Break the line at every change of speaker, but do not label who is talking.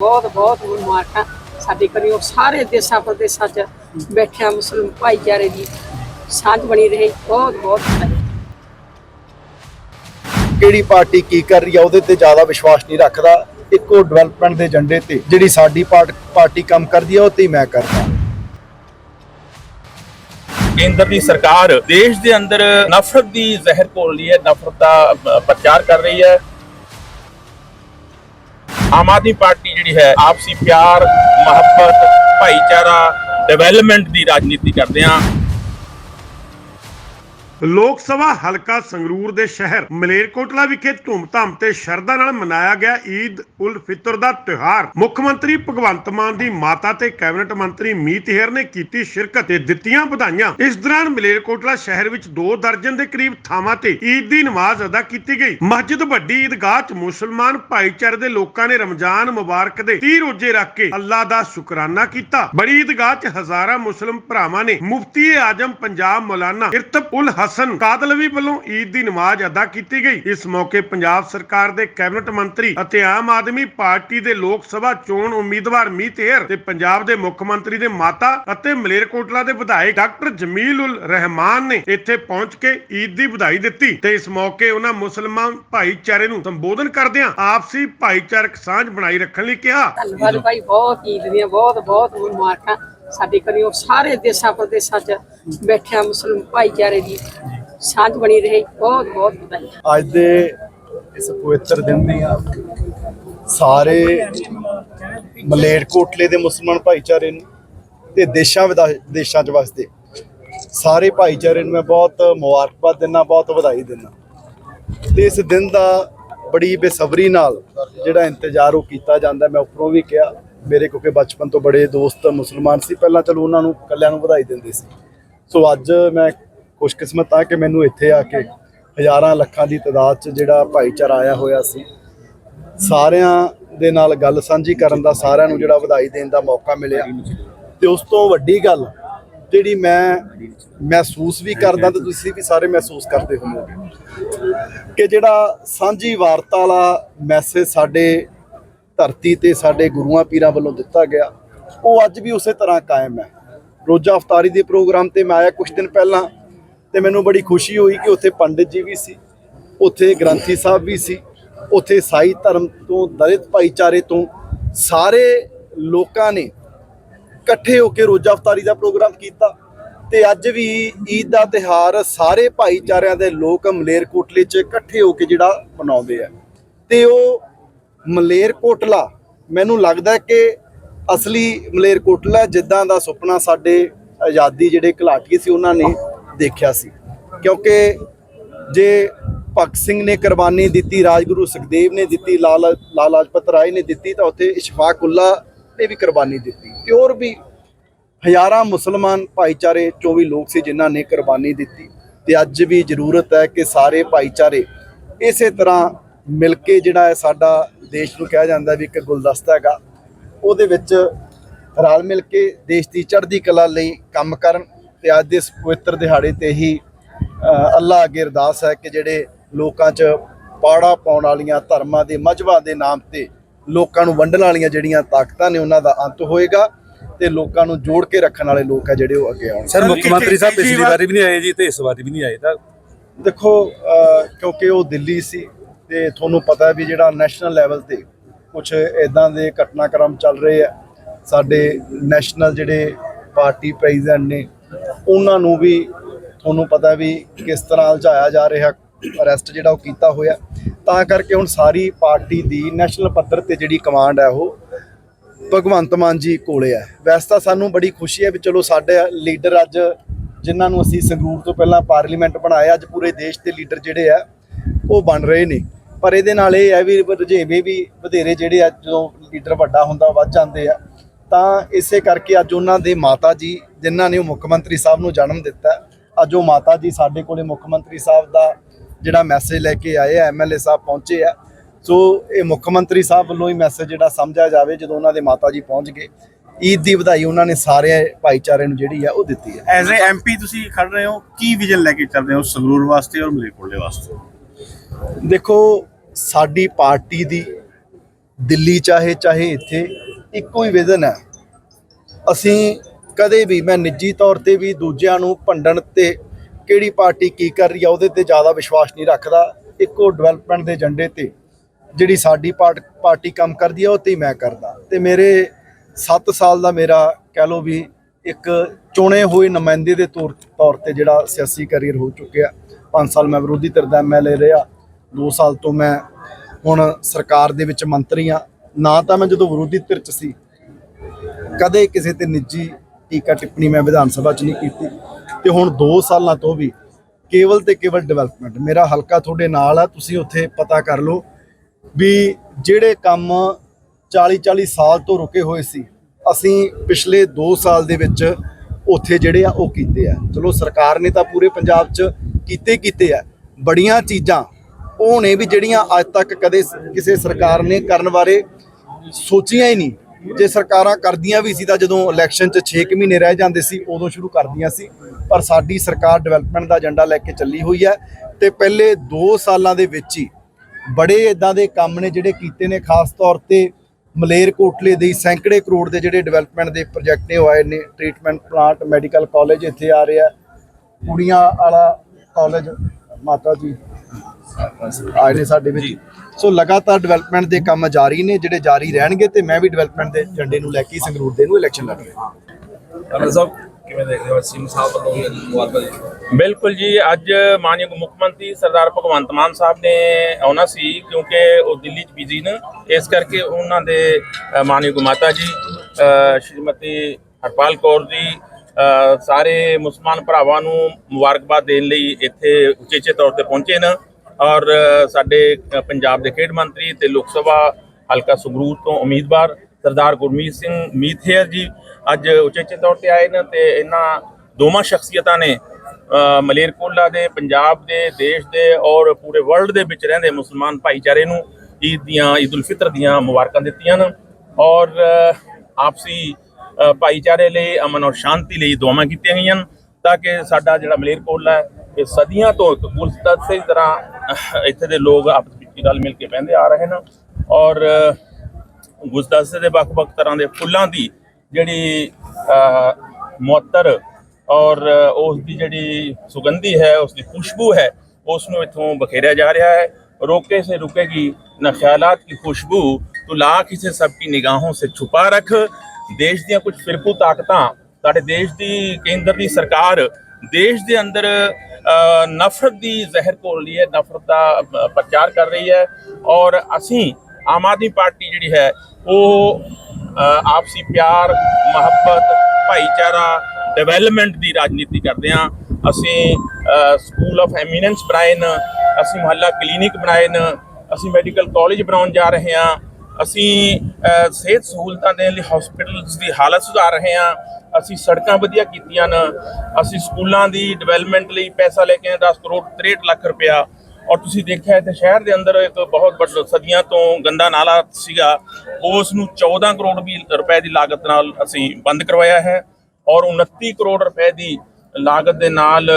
ਬਹੁਤ ਬਹੁਤ ਮੁਬਾਰਕਾਂ ਸਾਡੇ ਕਰਿਓ ਸਾਰੇ ਦੇਸ਼ਾਂ ਪ੍ਰਦੇਸ਼ਾਂ 'ਚ ਬੈਠਿਆ ਮੁਸਲਿਮ ਭਾਈਚਾਰੇ ਦੀ ਸਾਂਝ ਬਣੀ ਰਹੇ। ਬਹੁਤ ਬਹੁਤ
ਕਿਹੜੀ ਪਾਰਟੀ ਕੀ ਕਰ ਰਹੀ ਆ ਉਹਦੇ ਤੇ ਜ਼ਿਆਦਾ ਵਿਸ਼ਵਾਸ ਨਹੀਂ ਰੱਖਦਾ। ਇੱਕੋ ਡਿਵੈਲਪਮੈਂਟ ਦੇ ਏਜੰਡੇ ਤੇ ਜਿਹੜੀ ਸਾਡੀ ਪਾਰਟ- ਕੰਮ ਕਰਦੀ ਆ ਉਹ ਤੇ ਹੀ ਮੈਂ ਕਰਦਾ।
ਕੇਂਦਰ ਦੀ ਸਰਕਾਰ ਦੇਸ਼ ਦੇ ਅੰਦਰ ਨਫ਼ਰਤ ਦੀ ਜ਼ਹਿਰ ਘੋਲ ਰਹੀ ਹੈ ਨਫ਼ਰਤ ਦਾ ਪ੍ਰਚਾਰ ਕਰ ਰਹੀ ਹੈ। ਆਮ ਆਦਮੀ ਪਾਰਟੀ ਜਿਹੜੀ ਹੈ ਆਪਸੀ ਪਿਆਰ ਮੁਹੱਬਤ ਭਾਈਚਾਰਾ ਡਿਵੈਲਪਮੈਂਟ ਦੀ ਰਾਜਨੀਤੀ ਕਰਦੇ ਆ
ਲੋਕ ਸਭਾ ਹਲਕਾ ਸੰਗਰੂਰ ਦੇ ਸ਼ਹਿਰ ਮਲੇਰਕੋਟਲਾ ਵਿਖੇ ਧੂਮਧਾਮ ਤੇ ਸ਼ਰਧਾ ਨਾਲ ਮਨਾਇਆ ਗਿਆ ਈਦ ਉਲ ਫਿਤਰ ਦਾ ਤਿਉਹਾਰ। ਮੁੱਖ ਮੰਤਰੀ ਭਗਵੰਤ ਮਾਨ ਦੀ ਮਾਤਾ ਤੇ ਕੈਬਨਿਟ ਮੰਤਰੀ ਮੀਤ ਹੇਰ ਨੇ ਕੀਤੀ ਸ਼ਿਰਕਤ ਤੇ ਦਿੱਤੀਆਂ ਵਧਾਈਆਂ। ਇਸ ਦੌਰਾਨ ਮਲੇਰਕੋਟਲਾ ਸ਼ਹਿਰ ਵਿੱਚ ਦੋ ਦਰਜਨ ਦੇ ਕਰੀਬ ਥਾਵਾਂ ਤੇ ਈਦ ਦੀ ਨਮਾਜ਼ ਅਦਾ ਕੀਤੀ ਗਈ। ਮਸਜਿਦ ਵੱਡੀ ਈਦਗਾਹ 'ਚ ਮੁਸਲਮਾਨ ਭਾਈਚਾਰੇ ਦੇ ਲੋਕਾਂ ਨੇ ਰਮਜ਼ਾਨ ਮੁਬਾਰਕ ਦੇ 30 ਰੋਜ਼ੇ ਰੱਖ ਕੇ ਅੱਲਾ ਦਾ ਸ਼ੁਕਰਾਨਾ ਕੀਤਾ। ਬੜੀ ਈਦਗਾਹ 'ਚ ਹਜ਼ਾਰਾਂ ਮੁਸਲਮ ਭਰਾਵਾਂ ਨੇ ਮੁਫਤੀ ਆਜਮ ਪੰਜਾਬ ਮੌਲਾਨਾ ਇਰਤਬ ਉਲ ਹਸਨ ਕਾਦਲਵੀ ਵੱਲੋਂ ਈਦ ਦੀ ਨਮਾਜ਼ ਅਦਾ ਕੀਤੀ ਗਈ। ਇਸ ਮੌਕੇ ਪੰਜਾਬ ਸਰਕਾਰ ਦੇ ਕੈਬਨਿਟ ਮੰਤਰੀ ਅਤੇ ਆਮ ਆਦਮੀ ਪਾਰਟੀ ਦੇ ਲੋਕ ਸਭਾ ਚੋਣ ਉਮੀਦਵਾਰ ਮੀਤ ਹੇਰ ਤੇ ਪੰਜਾਬ ਦੇ ਮੁੱਖ ਮੰਤਰੀ ਦੇ ਮਾਤਾ ਅਤੇ ਮਲੇਰਕੋਟਲਾ ਦੇ ਵਿਧਾਇਕ ਡਾਕਟਰ ਜਮੀਲ ਉਲ ਰਹਿਮਾਨ ਨੇ ਇੱਥੇ ਪਹੁੰਚ ਕੇ ਈਦ ਦੀ ਵਧਾਈ ਦਿੱਤੀ ਤੇ ਇਸ ਮੌਕੇ ਉਹਨਾਂ ਮੁਸਲਮਾਨ ਭਾਈਚਾਰੇ ਨੂੰ ਸੰਬੋਧਨ ਕਰਦਿਆਂ ਆਪਸੀ ਭਾਈਚਾਰਕ ਸਾਂਝ ਬਣਾਈ ਰੱਖਣ ਲਈ ਕਿਹਾ।
ਧੰਨਵਾਦ ਭਾਈ, ਬਹੁਤ ਈਦ ਦੀਆਂ ਬਹੁਤ ਬਹੁਤ ਮੁਬਾਰਕਾਂ। ਸਾਡੇ ਕਰਿਓ ਸਾਰੇ ਦੇਸ਼ਾਂ ਪ੍ਰਦੇਸ਼ਾਂ 'ਚ ਬੈਠਿਆ ਮੁਸਲਿਮ ਭਾਈਚਾਰੇ ਦੀ ਸਾਂਝ ਬਣੀ ਰਹੇ। ਬਹੁਤ ਬਹੁਤ ਵਧਾਈਆਂ।
ਅੱਜ ਦੇ ਇਸ ਪਵਿੱਤਰ ਦਿਨ ਦੀਆਂ ਸਾਰੇ ਮਲੇਰਕੋਟਲੇ ਦੇ ਮੁਸਲਮਾਨ ਭਾਈਚਾਰੇ ਨੂੰ ਤੇ ਦੇਸ਼ਾਂ ਵਿਦਾ- 'ਚ ਵਸਦੇ ਸਾਰੇ ਭਾਈਚਾਰੇ ਨੂੰ ਮੈਂ ਬਹੁਤ ਮੁਬਾਰਕਬਾਦ ਦਿੰਦਾ, ਬਹੁਤ ਵਧਾਈ ਦਿੰਦਾ। ਤੇ ਇਸ ਦਿਨ ਦਾ ਬੜੀ ਬੇਸਬਰੀ ਨਾਲ ਜਿਹੜਾ ਇੰਤਜ਼ਾਰ ਉਹ ਕੀਤਾ ਜਾਂਦਾ, ਮੈਂ ਉੱਪਰੋਂ ਵੀ ਕਿਹਾ। ਮੇਰੇ ਕਿਉਂਕਿ ਬਚਪਨ ਤੋਂ ਬੜੇ ਦੋਸਤ ਮੁਸਲਮਾਨ ਸੀ, ਪਹਿਲਾਂ ਚਲੋ ਉਹਨਾਂ ਨੂੰ ਕੱਲਿਆਂ ਨੂੰ ਵਧਾਈ ਦਿੰਦੇ ਸੀ। ਸੋ ਅੱਜ ਮੈਂ ਖੁਸ਼ਕਿਸਮਤ ਆ ਕਿ ਮੈਨੂੰ ਇੱਥੇ ਆ ਕੇ ਹਜ਼ਾਰਾਂ ਲੱਖਾਂ ਦੀ ਤਾਦਾਦ 'ਚ ਜਿਹੜਾ ਭਾਈਚਾਰਾ ਆਇਆ ਹੋਇਆ ਸੀ। ਸਾਰਿਆਂ ਦੇ ਨਾਲ ਗੱਲ ਸਾਂਝੀ ਕਰਨ ਦਾ, ਸਾਰਿਆਂ ਨੂੰ ਜਿਹੜਾ ਵਧਾਈ ਦੇਣ ਦਾ ਮੌਕਾ ਮਿਲਿਆ। ਤੇ ਉਸ ਤੋਂ ਵੱਡੀ ਗੱਲ ਜਿਹੜੀ ਮੈਂ ਮਹਿਸੂਸ ਵੀ ਕਰਦਾ, ਤੇ ਤੁਸੀਂ ਵੀ ਸਾਰੇ ਮਹਿਸੂਸ ਕਰਦੇ ਹੋਵੋਗੇ, ਕਿ ਜਿਹੜਾ ਸਾਂਝੀ ਵਾਰਤਾ ਵਾਲਾ ਮੈਸੇਜ ਸਾਡੇ ਧਰਤੀ ਤੇ ਸਾਡੇ ਗੁਰੂਆਂ ਪੀਰਾਂ ਵੱਲੋਂ ਦਿੱਤਾ ਗਿਆ, ਉਹ ਅੱਜ ਵੀ ਉਸੇ ਤਰ੍ਹਾਂ ਕਾਇਮ ਹੈ। ਰੋਜ਼ਾ ਅਫਤਾਰੀ ਦੇ ਪ੍ਰੋਗਰਾਮ ਤੇ ਮੈਂ ਆਇਆ ਕੁਝ ਦਿਨ ਪਹਿਲਾਂ ਤੇ ਮੈਨੂੰ ਬੜੀ ਖੁਸ਼ੀ ਹੋਈ ਕਿ ਉੱਥੇ ਪੰਡਿਤ ਜੀ ਵੀ ਸੀ, ਉੱਥੇ ਗ੍ਰੰਥੀ ਸਾਹਿਬ ਵੀ ਸੀ, ਉੱਥੇ ਸਾਈ ਧਰਮ ਤੋਂ, ਦਲਿਤ ਭਾਈਚਾਰੇ ਤੋਂ ਸਾਰੇ ਲੋਕਾਂ ਨੇ ਇਕੱਠੇ ਹੋ ਕੇ ਰੋਜ਼ਾ ਅਫਤਾਰੀ ਦਾ ਪ੍ਰੋਗਰਾਮ ਕੀਤਾ ਤੇ ਅੱਜ ਵੀ ਈਦ ਦਾ ਤਿਹਾਰ ਸਾਰੇ ਭਾਈਚਾਰਿਆਂ ਦੇ ਲੋਕ ਮਲੇਰਕੋਟਲੇ 'ਚ ਇਕੱਠੇ ਹੋ ਕੇ ਜਿਹੜਾ ਮਨਾਉਂਦੇ ਆ। ਤੇ ਉਹ ਮਲੇਰਕੋਟਲਾ ਮੈਨੂੰ ਲੱਗਦਾ ਕਿ ਅਸਲੀ ਮਲੇਰਕੋਟਲਾ ਜਿੱਦਾਂ ਦਾ ਸੁਪਨਾ ਸਾਡੇ ਆਜ਼ਾਦੀ ਜਿਹੜੇ ਘਲਾਟੀਏ ਸੀ, ਉਹਨਾਂ ਨੇ ਦੇਖਿਆ ਸੀ। ਕਿਉਂਕਿ ਜੇ ਭਗਤ ਸਿੰਘ ਨੇ ਕੁਰਬਾਨੀ ਦਿੱਤੀ, ਰਾਜਗੁਰੂ ਸੁਖਦੇਵ ਨੇ ਦਿੱਤੀ, ਲਾਲ ਲਾਲ ਲਾਜਪਤ ਰਾਏ ਨੇ ਦਿੱਤੀ, ਤਾਂ ਉੱਥੇ ਇਸ਼ਫਾਕ ਉੱਲਾ ਨੇ ਵੀ ਕੁਰਬਾਨੀ ਦਿੱਤੀ। ਤੇ ਹੋਰ ਵੀ ਹਜ਼ਾਰਾਂ ਮੁਸਲਮਾਨ ਭਾਈਚਾਰੇ ਚੋਂ ਵੀ ਲੋਕ ਸੀ ਜਿਨ੍ਹਾਂ ਨੇ ਕੁਰਬਾਨੀ ਦਿੱਤੀ। ਤੇ ਅੱਜ ਵੀ ਜ਼ਰੂਰਤ ਹੈ ਕਿ ਸਾਰੇ ਭਾਈਚਾਰੇ ਇਸੇ ਤਰ੍ਹਾਂ ਮਿਲ ਕੇ ਜਿਹੜਾ ਹੈ ਸਾਡਾ ਦੇਸ਼ ਨੂੰ ਕਿਹਾ ਜਾਂਦਾ ਵੀ ਇੱਕ ਗੁਲਦਸਤਾ ਹੈਗਾ ਉਹਦੇ ਵਿੱਚ ਰਲ ਮਿਲ ਕੇ ਦੇਸ਼ ਦੀ ਚੜ੍ਹਦੀ ਕਲਾ ਲਈ ਕੰਮ ਕਰਨ ਤੇ ਅੱਜ ਦੇ ਇਸ ਪਵਿੱਤਰ ਦਿਹਾੜੇ ਤੇ ਹੀ ਅੱਲਾ ਅੱਗੇ ਅਰਦਾਸ ਹੈ ਕਿ ਜਿਹੜੇ ਲੋਕਾਂ 'ਚ ਪਾੜਾ ਪਾਉਣ ਵਾਲੀਆਂ ਧਰਮਾਂ ਦੇ ਮਜ਼ਹਬਾਂ ਦੇ ਨਾਮ ਤੇ ਲੋਕਾਂ ਨੂੰ ਵੰਡਣ ਵਾਲੀਆਂ ਜਿਹੜੀਆਂ ਤਾਕਤਾਂ ਨੇ ਉਹਨਾਂ ਦਾ ਅੰਤ ਹੋਏਗਾ ਤੇ ਲੋਕਾਂ ਨੂੰ ਜੋੜ ਕੇ ਰੱਖਣ ਵਾਲੇ ਲੋਕ ਆ ਜਿਹੜੇ ਉਹ ਅੱਗੇ ਆਉਣ
ਸਰ ਮੁੱਖ ਮੰਤਰੀ ਸਾਹਿਬ ਪਿਛਲੀ ਵਾਰੀ ਵੀ ਨਹੀਂ ਆਏ ਜੀ ਤੇ ਇਸ ਵਾਰੀ ਵੀ ਨਹੀਂ ਆਏ ਤਾਂ
ਦੇਖੋ ਕਿਉਂਕਿ ਉਹ ਦਿੱਲੀ ਸੀ ਤੇ ਤੁਹਾਨੂੰ ਪਤਾ ਵੀ ਜਿਹੜਾ ਨੈਸ਼ਨਲ ਲੈਵਲ ਤੇ ਕੁਝ ਇਦਾਂ ਦੇ ਘਟਨਾਕ੍ਰਮ ਚੱਲ ਰਹੇ ਆ, ਸਾਡੇ ਨੈਸ਼ਨਲ ਜਿਹੜੇ ਪਾਰਟੀ ਪ੍ਰੈਜ਼ੀਡੈਂਟ ਨੇ, ਉਹਨਾਂ ਨੂੰ ਵੀ ਤੁਹਾਨੂੰ ਪਤਾ ਵੀ ਕਿਸ ਤਰ੍ਹਾਂ ਉਲਝਾਇਆ ਜਾ ਰਿਹਾ ਅਰੈਸਟ ਜਿਹੜਾ ਉਹ ਕੀਤਾ ਹੋਇਆ। ਤਾਂ ਕਰਕੇ ਹੁਣ ਸਾਰੀ ਪਾਰਟੀ ਦੀ ਨੈਸ਼ਨਲ ਪੱਧਰ ਤੇ ਜਿਹੜੀ ਕਮਾਂਡ ਹੈ ਉਹ ਭਗਵੰਤ ਮਾਨ ਜੀ ਕੋਲੇ ਹੈ ਵੈਸੇ ਤਾਂ ਸਾਨੂੰ ਬੜੀ ਖੁਸ਼ੀ ਹੈ ਵੀ ਚਲੋ ਸਾਡੇ ਲੀਡਰ ਅੱਜ ਜਿਨ੍ਹਾਂ ਨੂੰ ਅਸੀਂ ਸੰਗਰੂਰ ਤੋਂ ਪਹਿਲਾਂ ਪਾਰਲੀਮੈਂਟ ਬਣਾਇਆ, ਅੱਜ ਪੂਰੇ ਦੇਸ਼ ਦੇ ਲੀਡਰ ਜਿਹੜੇ ਆ, ਉਹ ਬਣ ਰਹੇ ਨੇ। ਪਰ ਇਹਦੇ ਨਾਲ ਇਹ ਹੈ ਵੀ ਰੁਝੇਵੇਂ ਵੀ ਵਧੇਰੇ ਜਿਹੜੇ ਆ ਜਦੋਂ ਲੀਡਰ ਵੱਡਾ ਹੁੰਦਾ ਵੱਧ ਜਾਂਦੇ ਆ, ਤਾਂ ਇਸੇ ਕਰਕੇ ਅੱਜ ਉਹਨਾਂ ਦੇ ਮਾਤਾ ਜੀ ਜਿਨ੍ਹਾਂ ਨੇ ਉਹ ਮੁੱਖ ਮੰਤਰੀ ਸਾਹਿਬ ਨੂੰ ਜਨਮ ਦਿੱਤਾ, ਅੱਜ ਉਹ ਮਾਤਾ ਜੀ ਸਾਡੇ ਕੋਲੇ ਮੁੱਖ ਮੰਤਰੀ ਸਾਹਿਬ ਦਾ ਜਿਹੜਾ ਮੈਸੇਜ ਲੈ ਕੇ ਆਏ ਆ ਐਮਐਲਏ ਸਾਹਿਬ ਪਹੁੰਚੇ ਆ। ਸੋ ਇਹ ਮੁੱਖ ਮੰਤਰੀ ਸਾਹਿਬ ਵੱਲੋਂ ਹੀ ਮੈਸੇਜ ਜਿਹੜਾ ਸਮਝਿਆ ਜਾਵੇ ਜਦੋਂ ਉਹਨਾਂ ਦੇ ਮਾਤਾ ਜੀ ਪਹੁੰਚ ਗਏ। ਈਦ ਦੀ ਵਧਾਈ ਉਹਨਾਂ ਨੇ ਸਾਰੇ ਭਾਈਚਾਰੇ ਨੂੰ ਜਿਹੜੀ ਆ ਉਹ ਦਿੱਤੀ ਹੈ
ਐਜ਼ ਅ ਐਮਪੀ ਤੁਸੀਂ ਖੜ ਰਹੇ ਹੋ, ਕੀ ਵਿਜ਼ਨ ਲੈ ਕੇ ਚੱਲ ਰਹੇ ਹੋ ਸੰਗਰੂਰ ਵਾਸਤੇ ਔਰ ਮਲੇਰਕੋਟਲੇ ਵਾਸਤੇ?
ਦੇਖੋ, ਸਾਡੀ ਪਾਰਟੀ ਦੀ ਦਿੱਲੀ ਚਾਹੇ ਚਾਹੇ ਇੱਥੇ ਇੱਕੋ ਹੀ ਵਿਜ਼ਨ ਹੈ। ਅਸੀਂ ਕਦੇ ਵੀ, ਮੈਂ ਨਿੱਜੀ ਤੌਰ ਤੇ ਵੀ ਦੂਜਿਆਂ ਨੂੰ ਭੰਡਣ ਤੇ ਕਿਹੜੀ ਪਾਰਟੀ ਕੀ ਕਰ ਰਹੀ ਆ, ਉਹਦੇ ਤੇ ਜ਼ਿਆਦਾ ਵਿਸ਼ਵਾਸ ਨਹੀਂ ਰੱਖਦਾ। ਇੱਕੋ ਡਿਵੈਲਪਮੈਂਟ ਦੇ ਏਜੰਡੇ ਤੇ ਜਿਹੜੀ ਸਾਡੀ ਪਾਰਟ- ਪਾਰਟੀ ਕੰਮ ਕਰਦੀ ਆ, ਉਹ ਤੇ ਹੀ ਮੈਂ ਕਰਦਾ। ਤੇ ਮੇਰੇ 7 ਸਾਲ ਦਾ ਮੇਰਾ ਕਹਿ ਲਓ ਵੀ ਇੱਕ ਚੁਣੇ ਹੋਏ ਨੁਮਾਇੰਦੇ ਦੇ ਤੌਰ ਤੌਰ ਤੇ ਜਿਹੜਾ ਸਿਆਸੀ ਕੈਰੀਅਰ ਹੋ ਚੁੱਕਿਆ। 5 ਸਾਲ ਮੈਂ ਵਿਰੋਧੀ ਧਿਰ ਦਾ ਐਮਐਲਏ ਰਿਹਾ। 2 ਸਾਲ ਤੋਂ ਮੈਂ ਹੁਣ ਸਰਕਾਰ ਦੇ ਵਿੱਚ ਮੰਤਰੀ ਆ ਨਾ ਤਾਂ ਮੈਂ ਜਦੋਂ ਵਿਰੋਧੀ ਧਿਰ ਚ ਸੀ, ਕਦੇ ਕਿਸੇ ਤੇ ਨਿੱਜੀ ਟੀਕਾ ਟਿੱਪਣੀ ਮੈਂ ਵਿਧਾਨ ਸਭਾ 'ਚ ਨਹੀਂ ਕੀਤੀ। ਤੇ ਹੁਣ 2 ਸਾਲਾਂ ਤੋਂ ਵੀ ਕੇਵਲ ਤੇ ਕੇਵਲ ਡਿਵੈਲਪਮੈਂਟ ਮੇਰਾ ਹਲਕਾ ਤੁਹਾਡੇ ਨਾਲ ਆ, ਤੁਸੀਂ ਉੱਥੇ ਪਤਾ ਕਰ ਲਓ ਵੀ ਜਿਹੜੇ ਕੰਮ 40 40 ਸਾਲ ਤੋਂ ਰੁਕੇ ਹੋਏ ਸੀ, ਅਸੀਂ ਪਿਛਲੇ 2 ਸਾਲ ਦੇ ਵਿੱਚ ਉੱਥੇ ਜਿਹੜੇ ਆ ਉਹ ਕੀਤੇ ਆ। ਚਲੋ ਸਰਕਾਰ ਨੇ ਤਾਂ ਪੂਰੇ ਪੰਜਾਬ 'ਚ ਕੀਤੇ ਹੀ ਕੀਤੇ ਆ, ਬੜੀਆਂ ਚੀਜ਼ਾਂ ਉਹ ਨੇ ਵੀ ਜਿਹੜੀਆਂ ਅੱਜ ਤੱਕ ਕਦੇ ਕਿਸੇ ਸਰਕਾਰ ਨੇ ਕਰਨ ਬਾਰੇ ਸੋਚੀਆਂ ਹੀ ਨਹੀਂ। ਜੇ ਸਰਕਾਰਾਂ ਕਰਦੀਆਂ ਵੀ ਸੀ ਤਾਂ ਜਦੋਂ ਇਲੈਕਸ਼ਨ 'ਚ 6 ਮਹੀਨੇ ਰਹਿ ਜਾਂਦੇ ਸੀ, ਉਦੋਂ ਸ਼ੁਰੂ ਕਰਦੀਆਂ ਸੀ। ਪਰ ਸਾਡੀ ਸਰਕਾਰ ਡਿਵੈਲਪਮੈਂਟ ਦਾ ਏਜੰਡਾ ਲੈ ਕੇ ਚੱਲੀ ਹੋਈ ਹੈ ਤੇ ਪਹਿਲੇ 2 ਸਾਲਾਂ ਦੇ ਵਿੱਚ ਹੀ ਬੜੇ ਇਦਾਂ ਦੇ ਕੰਮ ਨੇ ਜਿਹੜੇ ਕੀਤੇ ਨੇ, ਖਾਸ ਤੌਰ ਤੇ ਮਲੇਰ ਕੋਟਲੇ ਦੇ ਸੈਂਕੜੇ ਕਰੋੜ ਦੇ ਜਿਹੜੇ ਡਿਵੈਲਪਮੈਂਟ ਦੇ ਪ੍ਰੋਜੈਕਟ ਨੇ, ਉਹ ਆਏ ਨੇ। ਟ੍ਰੀਟਮੈਂਟ ਪਲਾਂਟ ਮੈਡੀਕਲ ਕਾਲਜ ਇੱਥੇ ਆ ਰਿਹਾ। ਕੁੜੀਆਂ ਵਾਲਾ ਕਾਲਜ ਮਾਤਾ ਜੀ। ਆਏ ਨੇ ਸਾਡੇ ਵਿੱਚ। ਸੋ ਲਗਾਤਾਰ ਡਿਵੈਲਪਮੈਂਟ ਦੇ ਕੰਮ ਜਾਰੀ ਨੇ ਜਿਹੜੇ ਜਾਰੀ ਰਹਿਣਗੇ ਤੇ ਮੈਂ ਵੀ ਡਿਵੈਲਪਮੈਂਟ ਦੇ ਝੰਡੇ ਨੂੰ ਲੈ ਕੇ ਸੰਗਰੂਰ ਦੇ ਨੂੰ ਇਲੈਕਸ਼ਨ ਲੜ ਰਿਹਾ।
ਅਮਰ ਸਾਹਿਬ ਕਿਵੇਂ ਦੇਖਦੇ ਹੋ? ਸੀਮ ਸਾਹਿਬ ਵੱਲੋਂ ਮੁਬਾਰਕਾਂ ਜੀ
ਬਿਲਕੁਲ ਜੀ ਅੱਜ ਮਾਨਯੋਗ ਮੁੱਖ ਮੰਤਰੀ ਸਰਦਾਰ ਭਗਵੰਤ ਮਾਨ ਸਾਹਿਬ ਨੇ ਆਉਣਾ ਸੀ ਕਿਉਂਕਿ ਉਹ ਦਿੱਲੀ 'ਚ ਬਿਜ਼ੀ ਨੇ। ਇਸ ਕਰਕੇ ਉਹਨਾਂ ਦੇ ਮਾਨਯੋਗ ਮਾਤਾ ਜੀ ਸ਼੍ਰੀਮਤੀ ਹਰਪਾਲ ਕੌਰ ਜੀ ਸਾਰੇ ਮੁਸਲਮਾਨ ਭਰਾਵਾਂ ਨੂੰ ਮੁਬਾਰਕਬਾਦ ਦੇਣ ਲਈ ਇੱਥੇ ਉਚੇਚੇ ਤੌਰ ਤੇ ਪਹੁੰਚੇ ਨੇ। ਔਰ ਸਾਡੇ ਪੰਜਾਬ ਦੇ ਖੇਡ ਮੰਤਰੀ ਤੇ ਲੋਕ ਸਭਾ ਹਲਕਾ ਸੰਗਰੂਰ ਤੋਂ ਉਮੀਦਵਾਰ ਸਰਦਾਰ ਗੁਰਮੀਤ ਸਿੰਘ ਮੀਥੇਰ ਜੀ ਅੱਜ ਉਚੇਚੇ ਤੌਰ ਤੇ ਆਏ ਨੇ ਤੇ ਇਹਨਾਂ ਦੋਵਾਂ ਸ਼ਖਸੀਅਤਾਂ ਨੇ ਮਲੇਰਕੋਲਾ ਦੇ, ਪੰਜਾਬ ਦੇ, ਦੇਸ਼ ਦੇ ਔਰ ਪੂਰੇ ਵਰਲਡ ਦੇ ਵਿੱਚ ਰਹਿੰਦੇ ਮੁਸਲਮਾਨ ਭਾਈਚਾਰੇ ਨੂੰ ਈਦ ਦੀਆਂ, ਈਦ ਉਲ ਫਿਤਰ ਦੀਆਂ ਮੁਬਾਰਕਾਂ ਦਿੱਤੀਆਂ ਨੇ ਔਰ ਆਪਸੀ ਭਾਈਚਾਰੇ ਲਈ ਅਮਨ ਔਰ ਸ਼ਾਂਤੀ ਲਈ ਦੁਆਵਾਂ ਕੀਤੀਆਂ ਗਈਆਂ ਨੇ ਤਾਂ ਕਿ ਸਾਡਾ ਜਿਹੜਾ ਮਲੇਰਕੋਲਾ ਹੈ, ਇਹ ਸਦੀਆਂ ਤੋਂ ਇੱਕ ਗੁਲਦਸਤੇ ਦੀ ਤਰ੍ਹਾਂ ਇੱਥੇ ਦੇ ਲੋਕ ਆਪਸ ਵਿੱਚ ਗੱਲ ਮਿਲ ਕੇ ਬਹਿੰਦੇ ਆ ਰਹੇ ਨੇ ਔਰ ਗੁਸਦਾਸੇ ਦੇ ਵੱਖ-ਵੱਖ ਤਰ੍ਹਾਂ ਦੇ ਫੁੱਲਾਂ ਦੀ ਜਿਹੜੀ ਮੁਅੱਤਰ ਔਰ ਉਸ ਦੀ ਜਿਹੜੀ ਸੁਗੰਧੀ ਹੈ, ਉਸ ਦੀ ਖੁਸ਼ਬੂ ਹੈ, ਉਸ ਨੂੰ ਇਥੋਂ ਬਖੇਰਿਆ ਜਾ ਰਿਹਾ ਹੈ। रोके से रुकेगी न ख्यालात ਖੁਸ਼ਬੂ खुशबू तो ला किसे सबकी निगाहों से छुपा रख देश दिया कुछ फिरकू ताकत साढ़े देश की केंद्र की सरकार ਦੇਸ਼ ਦੇ ਅੰਦਰ ਨਫ਼ਰਤ ਦੀ ਜ਼ਹਿਰ ਘੋਲ ਰਹੀ ਹੈ, ਨਫ਼ਰਤ ਦਾ ਪ੍ਰਚਾਰ ਕਰ ਰਹੀ ਹੈ ਔਰ ਅਸੀਂ ਆਮ ਆਦਮੀ ਪਾਰਟੀ ਜਿਹੜੀ ਹੈ, ਉਹ ਆਪਸੀ ਪਿਆਰ, ਮੁਹੱਬਤ, ਭਾਈਚਾਰਾ ਡਿਵੈਲਪਮੈਂਟ ਦੀ ਰਾਜਨੀਤੀ ਕਰਦੇ ਹਾਂ। ਅਸੀਂ ਸਕੂਲ ਆਫ ਐਮੀਨੈਂਸ ਬਣਾਏ ਨੇ, ਅਸੀਂ ਮੁਹੱਲਾ ਕਲੀਨਿਕ ਬਣਾਏ ਨੇ, ਅਸੀਂ ਮੈਡੀਕਲ ਕਾਲਜ ਬਣਾਉਣ ਜਾ ਰਹੇ ਹਾਂ। ਅਸੀਂ ਸਿਹਤ ਸਹੂਲਤਾਂ ਦੇਣ ਲਈ ਹਸਪੀਟਲਸ ਦੀ ਹਾਲਤ ਸੁਧਾਰ ਰਹੇ ਹਾਂ। ਅਸੀਂ ਸੜਕਾਂ ਵਧੀਆ ਕੀਤੀਆਂ ਨੇ। ਅਸੀਂ ਸਕੂਲਾਂ ਦੀ ਡਿਵੈਲਪਮੈਂਟ ਲਈ ਪੈਸਾ ਲੈ ਕੇ ਆਏ 10 ਕਰੋੜ 63 ਲੱਖ ਰੁਪਇਆ। ਔਰ ਤੁਸੀਂ ਦੇਖਿਆ ਇੱਥੇ ਸ਼ਹਿਰ ਦੇ ਅੰਦਰ ਇੱਕ ਬਹੁਤ ਵੱਡਾ ਸਦੀਆਂ ਤੋਂ ਗੰਦਾ ਨਾਲਾ ਸੀਗਾ। ਉਸ ਨੂੰ 14 ਕਰੋੜ ਵੀ ਰੁਪਏ ਦੀ ਲਾਗਤ ਨਾਲ ਅਸੀਂ ਬੰਦ ਕਰਵਾਇਆ ਹੈ। ਔਰ 29 ਕਰੋੜ ਰੁਪਏ ਦੀ ਲਾਗਤ ਦੇ ਨਾਲ